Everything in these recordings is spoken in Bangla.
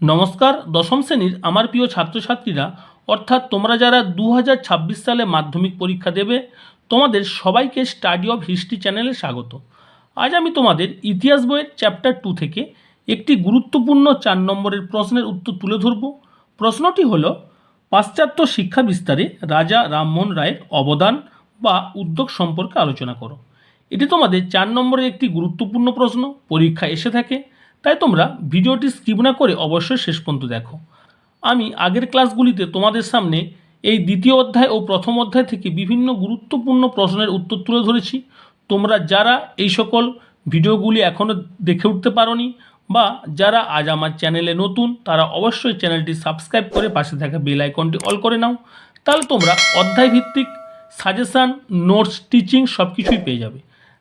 নমস্কার, দশম শ্রেণির আমার প্রিয় ছাত্রছাত্রীরা, অর্থাৎ তোমরা যারা দু হাজার ছাব্বিশ সালে মাধ্যমিক পরীক্ষা দেবে, তোমাদের সবাইকে স্টাডি অফ হিস্ট্রি চ্যানেলে স্বাগত। আজ আমি তোমাদের ইতিহাস বইয়ের চ্যাপ্টার টু থেকে একটি গুরুত্বপূর্ণ চার নম্বরের প্রশ্নের উত্তর তুলে ধরব। প্রশ্নটি হল, পাশ্চাত্য শিক্ষা বিস্তারে রাজা রামমোহন রায়ের অবদান বা উদ্যোগ সম্পর্কে আলোচনা করো। এটি তোমাদের চার নম্বরের একটি গুরুত্বপূর্ণ প্রশ্ন, পরীক্ষা এসে থাকে। তাই তোমরা ভিডিওটি স্কিপ না করে অবশ্যই শেষ পর্যন্ত দেখো। আমি আগের ক্লাসগুলিতে তোমাদের সামনে এই দ্বিতীয় অধ্যায় ও প্রথম অধ্যায় থেকে বিভিন্ন গুরুত্বপূর্ণ প্রশ্নের উত্তর তুলে ধরেছি। তোমরা যারা এই সকল ভিডিওগুলি এখনও দেখে উঠতে পারোনি বা যারা আজ আমার চ্যানেলে নতুন, তারা অবশ্যই চ্যানেলটি সাবস্ক্রাইব করে পাশে থাকা বেল আইকনটি অল করে নাও। তাহলে তোমরা অধ্যায় ভিত্তিক সাজেশান, নোটস, টিচিং সব কিছুই পেয়ে যাবে।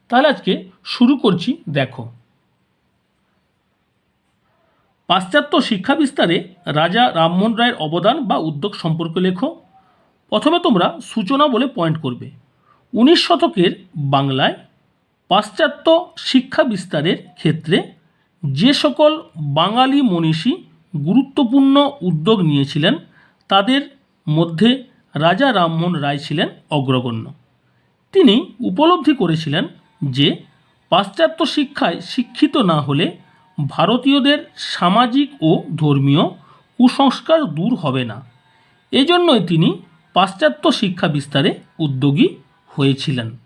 তাহলে আজকে শুরু করছি, দেখো। পাশ্চাত্য শিক্ষা বিস্তারে রাজা রামমোহন রায়ের অবদান বা উদ্যোগ সম্পর্কে লেখো। প্রথমে তোমরা সূচনা বলে পয়েন্ট করবে। উনিশ শতকের বাংলায় পাশ্চাত্য শিক্ষা বিস্তারের ক্ষেত্রে যে সকল বাঙালি মনীষী গুরুত্বপূর্ণ উদ্যোগ নিয়েছিলেন, তাদের মধ্যে রাজা রামমোহন রায় ছিলেন অগ্রগণ্য। তিনি উপলব্ধি করেছিলেন যে পাশ্চাত্য শিক্ষায় শিক্ষিত না হলে ভারতীয়দের সামাজিক ও ধর্মীয় কুসংস্কার দূর হবে না। এজন্যই তিনি পাশ্চাত্য শিক্ষা বিস্তারে উদ্যোগী হয়েছিলেন।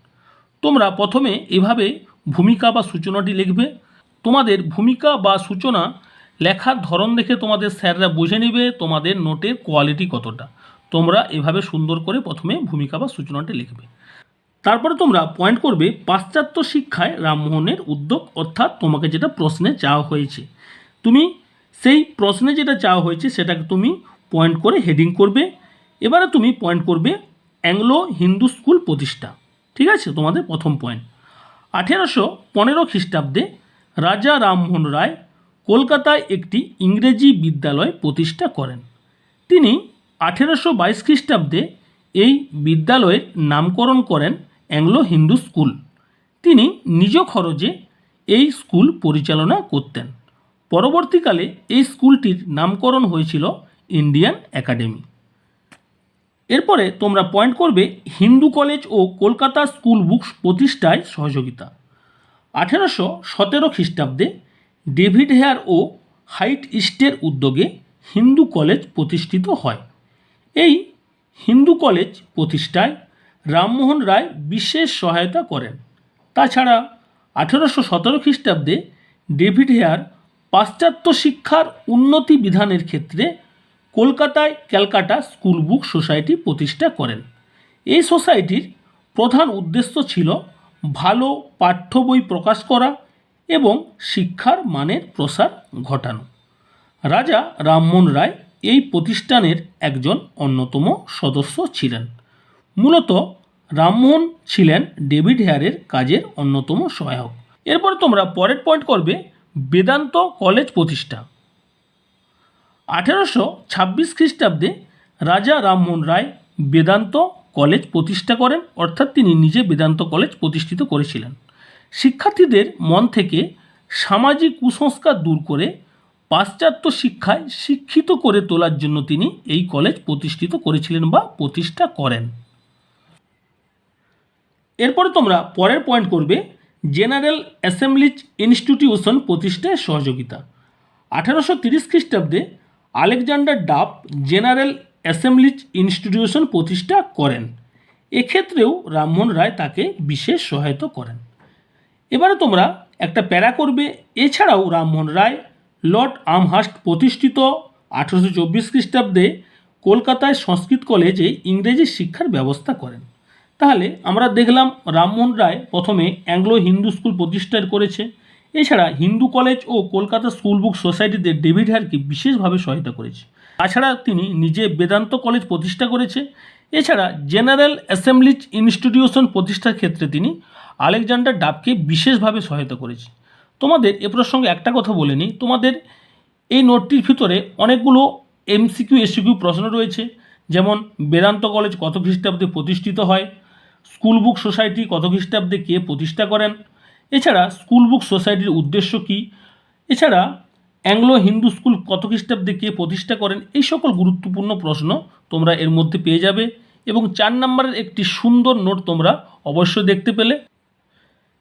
তোমরা প্রথমে এভাবে ভূমিকা বা সূচনাটি লিখবে। তোমাদের ভূমিকা বা সূচনা লেখার ধরন দেখে তোমাদের স্যাররা বুঝে নেবে তোমাদের নোটের কোয়ালিটি কতটা। তোমরা এভাবে সুন্দর করে প্রথমে ভূমিকা বা সূচনাটি লিখবে। তারপরে তোমরা পয়েন্ট করবে পাশ্চাত্য শিক্ষায় রামমোহনের উদ্যোগ, অর্থাৎ তোমাকে যেটা প্রশ্নে চাওয়া হয়েছে। তুমি সেই প্রশ্নে যেটা চাওয়া হয়েছে, সেটাকে তুমি পয়েন্ট করে হেডিং করবে। এবারে তুমি পয়েন্ট করবে অ্যাংলো হিন্দু স্কুল প্রতিষ্ঠা। ঠিক আছে? তোমাদের প্রথম পয়েন্ট আঠেরোশো পনেরো খ্রিস্টাব্দে রাজা রামমোহন রায় কলকাতায় একটি ইংরেজি বিদ্যালয় প্রতিষ্ঠা করেন। তিনি আঠেরোশো বাইশ খ্রিস্টাব্দে এই বিদ্যালয়ের নামকরণ করেন অ্যাংলো হিন্দু স্কুল। তিনি নিজ খরচে এই স্কুল পরিচালনা করতেন। পরবর্তীকালে এই স্কুলটির নামকরণ হয়েছিল ইন্ডিয়ান একাডেমি। এরপরে তোমরা পয়েন্ট করবে হিন্দু কলেজ ও কলকাতা স্কুল বুকস প্রতিষ্ঠায় সহযোগিতা। আঠেরোশো সতেরো খ্রিস্টাব্দে ডেভিড হেয়ার ও হাইট ইস্টের উদ্যোগে হিন্দু কলেজ প্রতিষ্ঠিত হয়। এই হিন্দু কলেজ প্রতিষ্ঠায় রামমোহন রায় বিশেষ সহায়তা করেন। তাছাড়া আঠেরোশো সতেরো খ্রিস্টাব্দে ডেভিড হেয়ার পাশ্চাত্য শিক্ষার উন্নতি বিধানের ক্ষেত্রে কলকাতায় ক্যালকাটা স্কুল বুক সোসাইটি প্রতিষ্ঠা করেন। এই সোসাইটির প্রধান উদ্দেশ্য ছিল ভালো পাঠ্য বই প্রকাশ করা এবং শিক্ষার মানের প্রসার ঘটানো। রাজা রামমোহন রায় এই প্রতিষ্ঠানের একজন অন্যতম সদস্য ছিলেন। মূলত রামমোহন ছিলেন ডেভিড হেয়ারের কাজের অন্যতম সহায়ক। এরপর তোমরা পরের পয়েন্ট করবে, বেদান্ত কলেজ প্রতিষ্ঠা। আঠেরোশো ছাব্বিশ খ্রিস্টাব্দে রাজা রামমোহন রায় বেদান্ত কলেজ প্রতিষ্ঠা করেন, অর্থাৎ তিনি নিজে বেদান্ত কলেজ প্রতিষ্ঠিত করেছিলেন। শিক্ষার্থীদের মন থেকে সামাজিক কুসংস্কার দূর করে পাশ্চাত্য শিক্ষায় শিক্ষিত করে তোলার জন্য তিনি এই কলেজ প্রতিষ্ঠিত করেছিলেন বা প্রতিষ্ঠা করেন। এরপরে তোমরা পরের পয়েন্ট করবে জেনারেল অ্যাসেম্বলিজ ইনস্টিটিউশন প্রতিষ্ঠায় সহযোগিতা। আঠারোশো তিরিশ খ্রিস্টাব্দে আলেকজান্ডার ডাব জেনারেল অ্যাসেম্বলিজ ইনস্টিটিউশন প্রতিষ্ঠা করেন। এক্ষেত্রেও রামমোহন রায় তাকে বিশেষ সহায়তা করেন। এবারে তোমরা একটা প্যারা করবে, এছাড়াও রামমোহন রায় লর্ড আমহাস্ট প্রতিষ্ঠিত আঠেরোশো চব্বিশ খ্রিস্টাব্দে কলকাতায় সংস্কৃত কলেজে ইংরেজি শিক্ষার ব্যবস্থা করেন। তাহলে আমরা দেখলাম রামমোহন রায় প্রথমে অ্যাংলো হিন্দু স্কুল প্রতিষ্ঠা করেছে। এছাড়া হিন্দু কলেজ ও কলকাতা স্কুল বুক সোসাইটিতে ডেভিড হারকে বিশেষভাবে সহায়তা করেছে। তাছাড়া তিনি নিজে বেদান্ত কলেজ প্রতিষ্ঠা করেছে। এছাড়া জেনারেল অ্যাসেম্বলিজ ইনস্টিটিউশন প্রতিষ্ঠার ক্ষেত্রে তিনি আলেকজান্ডার ডাবকে বিশেষভাবে সহায়তা করেছে। তোমাদের এ প্রসঙ্গে একটা কথা বলে নিই। তোমাদের এই নোটটির ভিতরে অনেকগুলো এমসিকিউ, এসিকিউ প্রশ্ন রয়েছে। যেমন বেদান্ত কলেজ কত খ্রিস্টাব্দে প্রতিষ্ঠিত হয়? স্কুল বুক সোসাইটি কত খ্রিস্টাব্দে কে প্রতিষ্ঠা করেন? এছাড়া স্কুল বুক সোসাইটির উদ্দেশ্য কী? এছাড়া অ্যাংলো হিন্দু স্কুল কত খ্রিস্টাব্দে কে প্রতিষ্ঠা করেন? এই সকল গুরুত্বপূর্ণ প্রশ্ন তোমরা এর মধ্যে পেয়ে যাবে এবং চার নম্বরের একটি সুন্দর নোট তোমরা অবশ্যই দেখতে পেলে।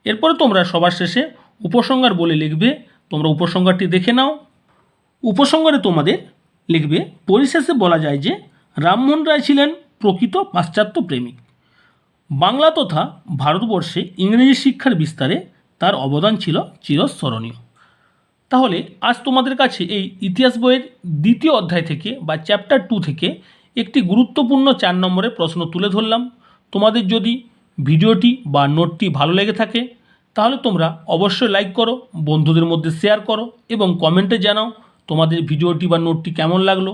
এরপরে তোমরা সবার শেষে উপসংহার বলে লিখবে। তোমরা উপসংহারটি দেখে নাও। উপসংহারে তোমাদের লিখবে, পরিশেষে বলা যায় যে রামমোহন রায় ছিলেন প্রকৃত পাশ্চাত্য প্রেমিক। বাংলা তথা ভারতবর্ষে ইংরেজি শিক্ষার বিস্তারে তার অবদান ছিল চিরস্মরণীয়। তাহলে আজ তোমাদের কাছে এই ইতিহাস বইয়ের দ্বিতীয় অধ্যায় থেকে বা চ্যাপ্টার টু থেকে একটি গুরুত্বপূর্ণ চার নম্বরের প্রশ্ন তুলে ধরলাম। তোমাদের যদি ভিডিওটি বা নোটটি ভালো লেগে থাকে, তাহলে তোমরা অবশ্যই লাইক করো, বন্ধুদের মধ্যে শেয়ার করো এবং কমেন্টে জানাও তোমাদের ভিডিওটি বা নোটটি কেমন লাগল।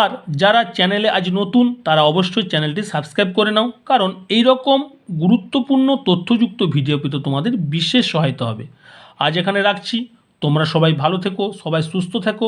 আর যারা চ্যানেলে আজ নতুন, তারা অবশ্যই চ্যানেলটি সাবস্ক্রাইব করে নাও, কারণ এই রকম গুরুত্বপূর্ণ তথ্যযুক্ত ভিডিও পেতে তোমাদের বিশেষ সহায়তা হবে। আজ এখানে রাখছি। তোমরা সবাই ভালো থেকো, সবাই সুস্থ থেকো।